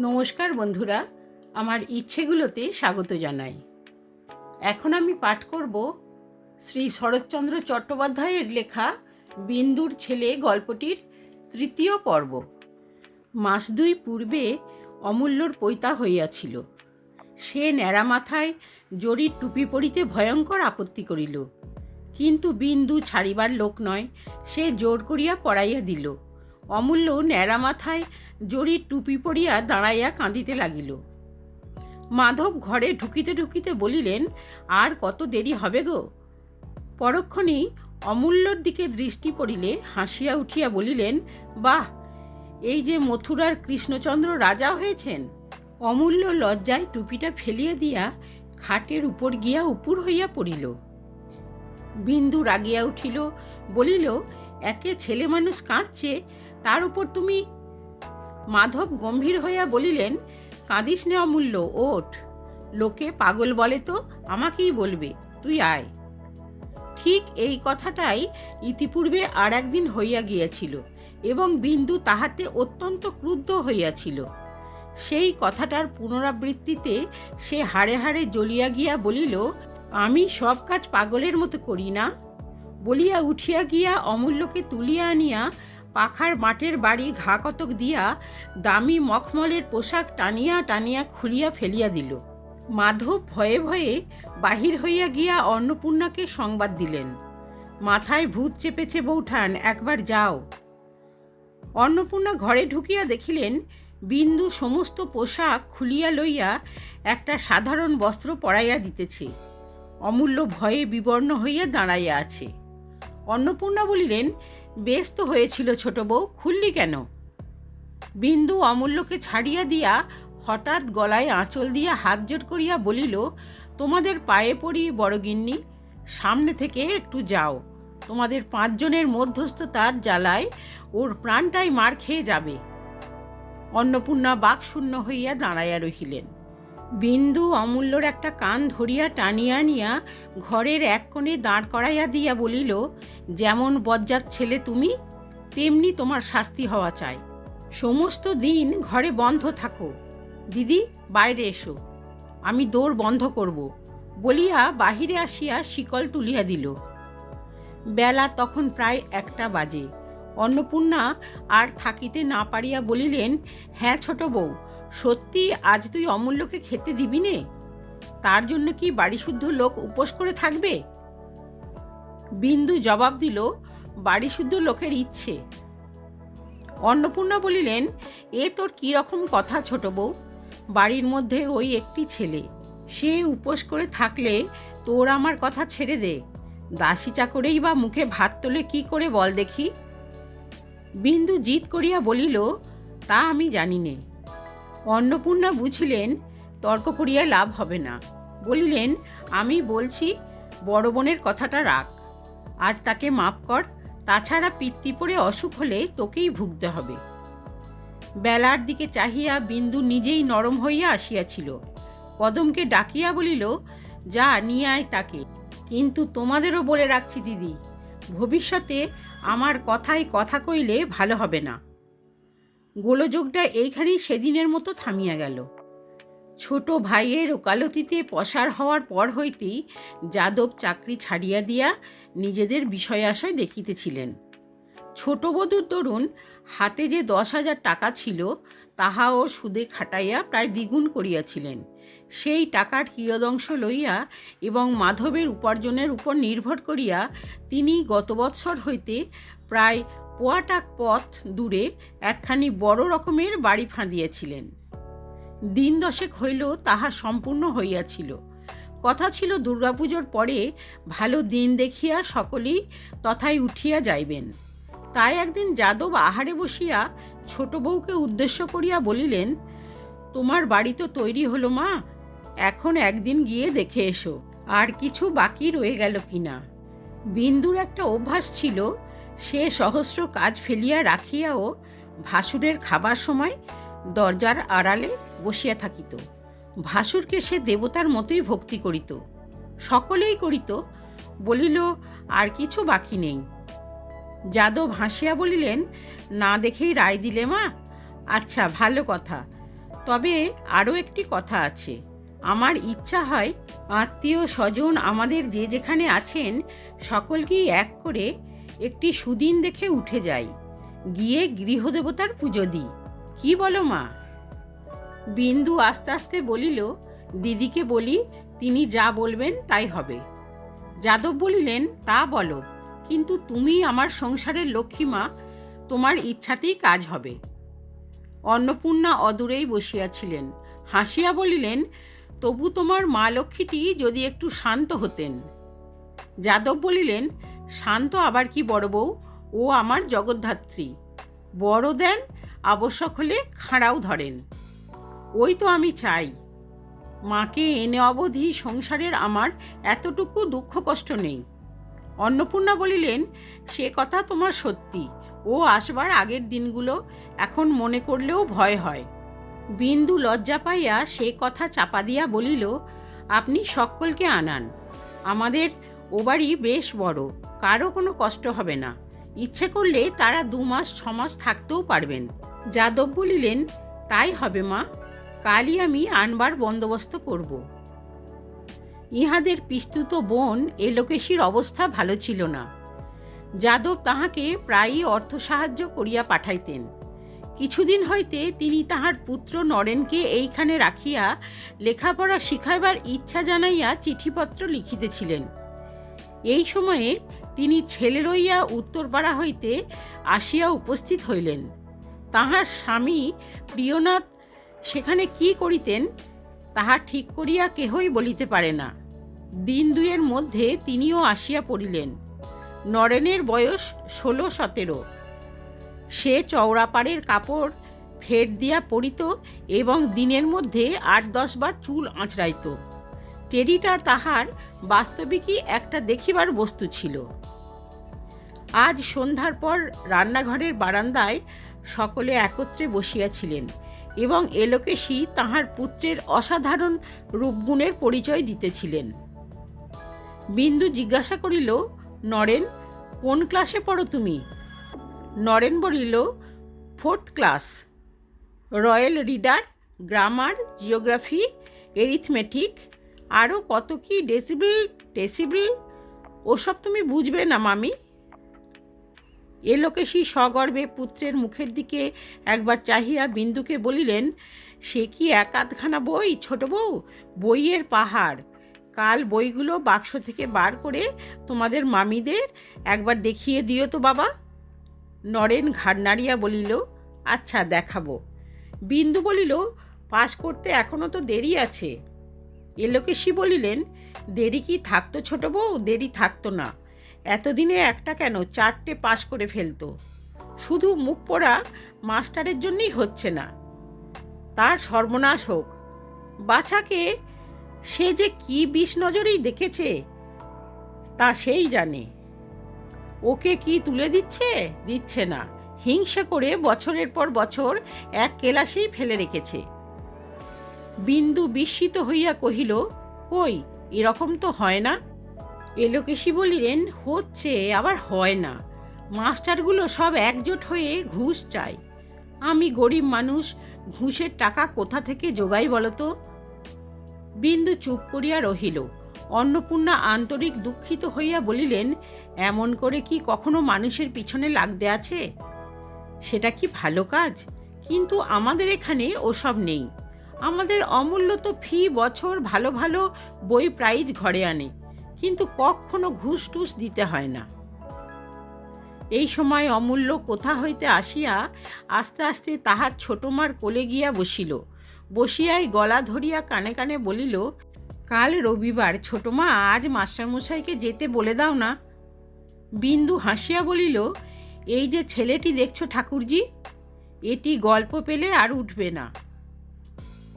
নমস্কার বন্ধুরা, আমার ইচ্ছেগুলোতে স্বাগত জানাই। এখন আমি পাঠ করব শ্রী শরৎচন্দ্র চট্টোপাধ্যায়ের লেখা বিন্দুর ছেলে গল্পটির তৃতীয় পর্ব। মাস দুই পূর্বে অমূল্যর পৈতা হইয়াছিল। সে ন্যাড়া মাথায় জরির টুপি পরিতে ভয়ঙ্কর আপত্তি করিল। কিন্তু বিন্দু ছাড়িবার লোক নয়, সে জোর করিয়া পড়াইয়া দিল। অমূল্য ন্যাড়া মাথায় জরির টুপি পরিয়া দাঁড়াইয়া কাঁদিতে লাগিল। মাধব ঘরে ঢুকিতে ঢুকিতে বলিলেন, আর কত দেরি হবে গো? পরক্ষণেই অমূল্যর দিকে দৃষ্টি পড়িলে হাসিয়া উঠিয়া বলিলেন, বাহ, এই যে মথুরার কৃষ্ণচন্দ্র রাজা হয়েছেন। অমূল্য লজ্জায় টুপিটা ফেলিয়া দিয়া খাটের উপর গিয়া উপুর হইয়া পড়িল। বিন্দু রাগিয়া উঠিল, বলিল, একে ছেলে মানুষ কাঁদছে তার উপর তুমি মাধব গম্ভীর হইয়া বলিলেন, কাঁদিস নে অমূল্য, ওঠ। লোকে পাগল বলে তো, আমাকেই বলবে, তুই আয়। ঠিক এই কথাটাই ইতিপূর্বে আর একদিন হইয়া গিয়াছিল এবং বিন্দু তাহাতে অত্যন্ত ক্রুদ্ধ হইয়াছিল। সেই কথাটার পুনরাবৃত্তিতে সে হাড়ে হাড়ে জ্বলিয়া গিয়া বলিল, আমি সব কাজ পাগলের মতো করি না। বলিয়া উঠিয়া গিয়া অমূল্যকে তুলিয়া আনিয়া পাখার মাঠের বাড়ি ঘা কতক দিয়া দামি মখমলের পোশাক টানিয়া টানিয়া খুলিয়া ফেলিয়া দিল। মাধব ভয়ে ভয়ে বাহির হইয়া গিয়া অন্নপূর্ণাকে সংবাদ দিলেন। মাথায় ভূত চেপেছে বৌঠান, একবার যাও। অন্নপূর্ণা ঘরে ঢুকিয়া দেখিলেন, বিন্দু সমস্ত পোশাক খুলিয়া লইয়া একটা সাধারণ বস্ত্র পরাইয়া দিতেছে। অমূল্য ভয়ে বিবর্ণ হইয়া দাঁড়াইয়া আছে। অন্নপূর্ণা বলিলেন বেশ তো হয়েছিল ছোট বউ, খুললি কেন? বিন্দু অমূল্যকে ছাড়িয়া দিয়া হঠাৎ গলায় আঁচল দিয়া হাত জোট করিয়া বলিল, তোমাদের পায়ে পড়ি বড়গিন্নি সামনে থেকে একটু যাও। তোমাদের পাঁচজনের মধ্যস্থতার জ্বালায় ওর প্রাণটাই মার খেয়ে যাবে। অন্নপূর্ণা বাক শূন্য হইয়া দাঁড়াইয়া রহিলেন। বিন্দু অমূল্যর একটা কান ধরিয়া টানিয়া আনিয়া ঘরের এক কোণে দাঁড় করাইয়া দিয়া বলিল, যেমন বজ্জাত ছেলে তুমি, তেমনি তোমার শাস্তি হওয়া চাই। সমস্ত দিন ঘরে বন্ধ থাকো। দিদি, বাইরে এসো। আমি দৌড় বন্ধ করব। বলিয়া বাহিরে আসিয়া শিকল তুলিয়া দিল। বেলা তখন প্রায় একটা বাজে। অন্নপূর্ণা আর থাকিতে না পারিয়া বলিলেন হ্যাঁ ছোট বউ সত্যি আজ তুই অমূল্যকে খেতে দিবি নে? তার জন্য কি বাড়ি শুদ্ধ লোক উপোস করে থাকবে? বিন্দু জবাব দিল বাড়ি শুদ্ধ লোকের ইচ্ছে। অন্নপূর্ণা বলিলেন, এ তোর কী রকম কথা ছোট বউ? বাড়ির মধ্যে ওই একটি ছেলে। সে উপোস করে থাকলে তোর আমার কথা ছেড়ে দে। দাসী চাকরেই বা মুখে ভাত তোলে কি করে বল দেখি? বিন্দু জিত করিয়া বলিল, তা আমি জানি নে। অন্নপূর্ণা বুঝিলেন, তর্ক করিয়া লাভ হবে না। বলিলেন, আমি বলছি, বড় বোনের কথাটা রাখ। আজ তাকে মাপ কর, তাছাড়া পিত্তি পড়ে অসুখ হলে তোকেই ভুগতে হবে। বেলার দিকে চাহিয়া বিন্দু নিজেই নরম হইয়া আসিয়াছিল। কদমকে ডাকিয়া বলিল, যা, নিয়ে আয় তাকে। কিন্তু তোমাদেরও বলে রাখছি দিদি, ভবিষ্যতে আমার কথায় কথা কইলে ভালো হবে না। গোলযোগটা এইখানেই সেদিনের মতো থামিয়া গেল। ছোট ভাইয়ের ওকালতিতে পসার হওয়ার পর হইতেই যাদব চাকরি ছাড়িয়া দিয়া নিজেদের বিষয় আশয় দেখিতেছিলেন। ছোট বধূর তরুণ হাতে যে দশ হাজার টাকা ছিল, তাহাও সুদে খাটাইয়া প্রায় দ্বিগুণ করিয়াছিলেন। সেই টাকার কিয়দংশ লইয়া এবং মাধবের উপার্জনের উপর নির্ভর করিয়া তিনি গত বৎসর হইতে প্রায় পোয়াটাক পথ দূরে একখানি বড় রকমের বাড়ি ফাঁদিয়েছিলেন। দিন দশেক হইল তাহা সম্পূর্ণ হইয়াছিল। কথা ছিল দুর্গাপুজোর পরে ভালো দিন দেখিয়া সকলেই তথায় উঠিয়া যাইবেন। তাই একদিন যাদব আহারে বসিয়া ছোট বউকে উদ্দেশ্য করিয়া বলিলেন, তোমার বাড়ি তো তৈরি হলো মা, এখন একদিন গিয়ে দেখে এসো, আর কিছু বাকি রয়ে গেল কিনা বিন্দুর একটা অভ্যাস ছিল সে সহস্র কাজ ফেলিয়া রাখিয়াও ভাসুরের খাবার সময় দরজার আড়ালে বসিয়া থাকিত। ভাসুরকে সে দেবতার মতোই ভক্তি করিত। সকলেই করিত, বলিল, আর কিছু বাকি নেই। যাদব হাসিয়া বলিলেন, না দেখেই রায় দিলে মা? আচ্ছা ভালো কথা। তবে আরও একটি কথা আছে। আমার ইচ্ছা হয়, আত্মীয় স্বজন আমাদের যে যেখানে আছেন, সকলকেই এক করে একটি সুদিন দেখে উঠে যাই। গিয়ে গৃহদেবতার পুজো দিই। কি বলো মা? বিন্দু আস্তে আস্তে বলিল, দিদিকে বলি, তিনি যা বলবেন তাই হবে। যাদব বলিলেন, তা বলো, কিন্তু তুমি আমার সংসারের লক্ষ্মী মা, তোমার ইচ্ছাতেই কাজ হবে। অন্নপূর্ণা অদূরেই বসিয়াছিলেন। হাসিয়া বলিলেন, তবু তোমার মা লক্ষ্মীটি যদি একটু শান্ত হতেন। যাদব বলিলেন শান্ত আবার কি বড় বউ? ও আমার জগদ্ধাত্রী। বড় দেন, আবশ্যক হলে খাঁড়াও ধরেন। ওই তো আমি চাই। মাকে এনে অবধি সংসারের আমার এতটুকু দুঃখ কষ্ট নেই। অন্নপূর্ণা বলিলেন, সে কথা তোমার সত্যি। ও আসবার আগের দিনগুলো এখন মনে করলেও ভয় হয় বিন্দু লজ্জা পাইয়া সে কথা চাপা দিয়া বলিল, আপনি সকলকে আনান। আমাদের ও বাড়ি বেশ বড়, কারও কোনো কষ্ট হবে না। ইচ্ছে করলে তারা দু মাস, ছ মাস থাকতেও পারবেন। যাদব বলিলেন, তাই হবে মা, কালই আমি আনবার বন্দোবস্ত করব। ইহাদের পিস্তুত বোন এলোকেশীর অবস্থা ভালো ছিল না। যাদব তাহাকে প্রায়ই অর্থ সাহায্য করিয়া পাঠাইতেন। কিছুদিন হইতে তিনি তাহার পুত্র নরেনকে এইখানে রাখিয়া লেখাপড়া শিখাইবার ইচ্ছা জানাইয়া চিঠিপত্র লিখিতেছিলেন। এই সময়ে তিনি ছেলে রইয়া উত্তরপাড়া হইতে আসিয়া উপস্থিত হইলেন। তাহার স্বামী প্রিয়নাথ সেখানে কি করিতেন তাহা ঠিক করিয়া কেহই বলিতে পারে না। দিন দুয়ের মধ্যে তিনিও আসিয়া পড়িলেন। নরেনের বয়স ষোলো সতেরো। সে চওড়াপাড়ের কাপড় ফের দিয়া পরিত এবং দিনের মধ্যে আট দশবার চুল আঁচড়াইত। টেরিটা তাহার বাস্তবিকই একটা দেখিবার বস্তু ছিল। আজ সন্ধ্যার পর রান্নাঘরের বারান্দায় সকলে একত্রে বসিয়াছিলেন এবং এলোকেশী তাহার পুত্রের অসাধারণ রূপগুণের পরিচয় দিতেছিলেন। বিন্দু জিজ্ঞাসা করিল, নরেন, কোন ক্লাসে পড়ো তুমি? নরেন বলিল, fourth class. Royal reader, grammar, geography, arithmetic আরও কত কি ডেসিবল টেসিবল ওসব তুমি বুঝবে না, মামি। এলোকেশী সগর্বে পুত্রের মুখের দিকে একবার চাহিয়া বিন্দুকে বলিলেন, সে কি এক আধখানা বই, ছোট বউ? বইয়ের পাহাড়। কাল বইগুলো বাক্স থেকে বার করে তোমাদের মামিদের একবার দেখিয়ে দিও তো বাবা। নরেন ঘাড় নাড়িয়া বলিল আচ্ছা দেখাবো। বিন্দু বলিল, পাশ করতে এখনও তো দেরি আছে। এলোকেশী বলিলেন, দেরি কি থাকতো ছোট বউ? দেরি থাকতো না। এতদিনে একটা কেন? চারটে পাশ করে ফেলতো। শুধু মুখ পড়া মাস্টারের জন্যই হচ্ছে না। তার সর্বনাশ হোক। বাছাকে সে যে কি বিষ নজরেই দেখেছে, তা সেই জানে। ওকে কি তুলে দিচ্ছে? দিচ্ছে না। হিংসা করে বছরের পর বছর এক কেলাসেই ফেলে রেখেছে। বিন্দু বিস্মিত হইয়া কহিল, কই, এরকম তো হয় না? এলোকেশী বলিলেন, হচ্ছে, আবার হয় না। মাস্টারগুলো সব একজোট হয়ে ঘুষ চায়। আমি গরিব মানুষ, ঘুষের টাকা কোথা থেকে জোগাই বলতো বিন্দু চুপ করিয়া রহিল। অন্নপূর্ণা আন্তরিক দুঃখিত হইয়া বলিলেন, এমন করে কি কখনো মানুষের পিছনে লাগতে আছে? সেটা কি ভালো কাজ? কিন্তু আমাদের এখানে ওসব নেই। আমাদের অমূল্য তো ফি বছর ভালো ভালো বই প্রাইজ ঘরে আনে, কিন্তু কখনো ঘুষ টুস দিতে হয় না। এই সময় অমূল্য কোথা হইতে আসিয়া আস্তে আস্তে তাহার ছোট মার কোলে গিয়া বসিল। বসিয়াই গলা ধরিয়া কানে কানে বলিল, কাল রবিবার ছোট মা আজ মাস্টারমশাইকে যেতে বলে দাও না? বিন্দু হাসিয়া বলিল, এই যে ছেলেটি দেখছ ঠাকুরজি, এটি গল্প পেলে আর উঠবে না।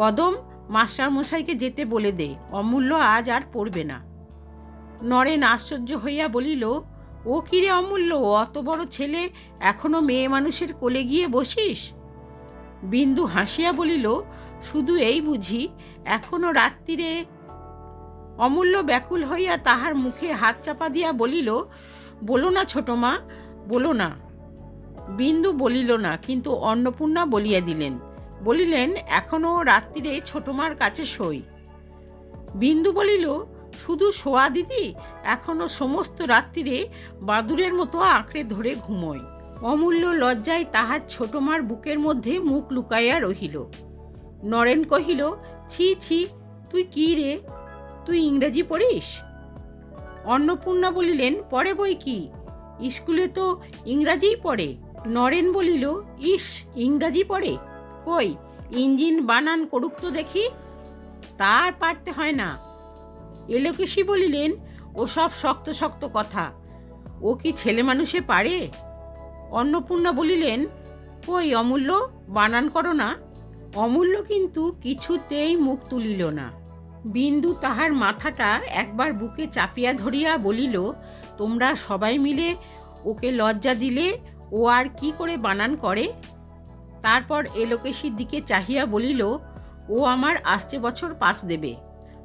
কদম মাস্টারমশাইকে যেতে বলে দে, অমূল্য আজ আর পড়বে না। নরেন আশ্চর্য হইয়া বলিল, ও কিরে অমূল্য, অত বড় ছেলে, এখনও মেয়ে মানুষের কোলে গিয়ে বসিস? বিন্দু হাসিয়া বলিল, শুধু এই বুঝি, এখনও রাত্রিরে অমূল্য ব্যাকুল হইয়া তাহার মুখে হাত চাপা দিয়া বলিল, বলো না ছোট মা, বলো না বিন্দু বলিল না, কিন্তু অন্নপূর্ণা বলিয়া দিলেন বলিলেন এখনও রাত্রিরে ছোটমার কাছে শই। বিন্দু বলিল, শুধু শোয়া দিদি এখনও সমস্ত রাত্রিরে বাদুরের মতো আঁকড়ে ধরে ঘুমোয় অমূল্য লজ্জায় তাহার ছোটমার বুকের মধ্যে মুখ লুকাইয়া রহিল। নরেন কহিল, ছি ছি, তুই কি রে? তুই ইংরেজি পড়িস? অন্নপূর্ণা বলিলেন, পড়ে বই কি? স্কুলে তো ইংরাজিই পড়ে। নরেন বলিল, ইস, ইংরাজি পড়ে? কই? ইঞ্জিন বানান করুক তো দেখি। তার পারতে হয় না। এলোকেশি বলিলেন ও সব শক্ত শক্ত কথা। ও কি ছেলে মানুষে পারে? অন্নপূর্ণা বলিলেন, কই অমূল্য, বানান করো না। অমূল্য কিন্তু কিছুতেই মুখ তুলিল না। বিন্দু তাহার মাথাটা একবার বুকে চাপিয়া ধরিয়া বলিল, তোমরা সবাই মিলে ওকে লজ্জা দিলে ও আর কি করে বানান করে? তারপর এলোকেশির দিকে চাহিয়া বলিল, ও আমার আসছে বছর পাস দেবে।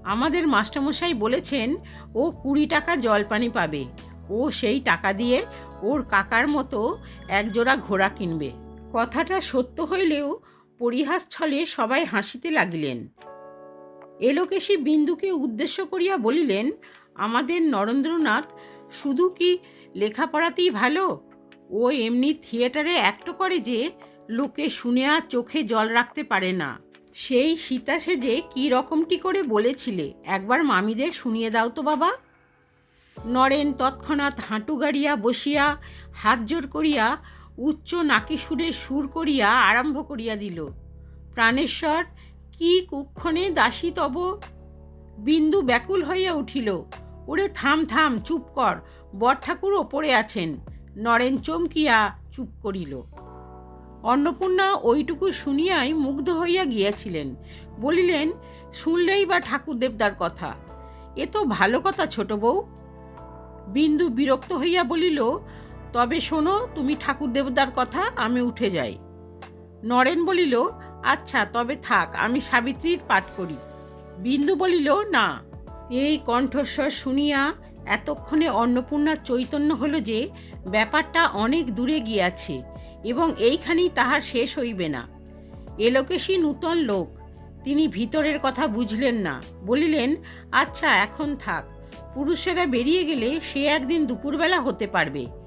আমাদের মাস্টারমশাই বলেছেন, ও কুড়ি টাকা জলপানি পাবে। ও সেই টাকা দিয়ে ওর কাকার মতো একজোড়া ঘোড়া কিনবে কথাটা সত্য হইলেও পরিহাস ছলে সবাই হাসিতে লাগিলেন। এলোকেশী বিন্দুকে উদ্দেশ্য করিয়া বলিলেন, আমাদের নরেন্দ্রনাথ শুধু কি লেখাপড়াতেই ভালো? ও এমনি থিয়েটারে অ্যাক্ট করে যে লোকে শুনে আর চোখে জল রাখতে পারে না। সেই সীতা সেজে কী রকমটি করে বলেছিলে? একবার মামিদের শুনিয়ে দাও তো বাবা। নরেন তৎক্ষণাৎ হাঁটু গাড়িয়া বসিয়া, হাত জোর করিয়া, উচ্চ নাকি সুরে সুর করিয়া আরম্ভ করিয়া দিল। প্রাণেশ্বর, কি কুক্ষণে দাসী তব? বিন্দু ব্যাকুল হইয়া উঠিল। ওরে থাম থাম, চুপ কর বর ঠাকুর ওপরে আছেন। নরেন চমকিয়া চুপ করিল। অন্নপূর্ণা ওইটুকু শুনিয়াই মুগ্ধ হইয়া গিয়াছিলেন। বলিলেন, শুনলেই বা ঠাকুর দেবদার কথা। এ তো ভালো কথা ছোট বউ। বিন্দু বিরক্ত হইয়া বলিল, তবে শোনো, তুমি ঠাকুর দেবদার কথা, আমি উঠে যাই। নরেন বলিল আচ্ছা তবে থাক, আমি সাবিত্রীর পাঠ করি। বিন্দু বলিল, না। এই কণ্ঠস্বর শুনিয়া এতক্ষণে অন্নপূর্ণার চৈতন্য হলো যে, ব্যাপারটা অনেক দূরে গিয়াছে। এবং এইখানেই তাহার শেষ হইবে না। এলোকেশী নূতন লোক। তিনি ভিতরের কথা বুঝলেন না। বলিলেন আচ্ছা এখন থাক। পুরুষেরা বেরিয়ে গেলে সে একদিন দুপুরবেলা হতে পারবে।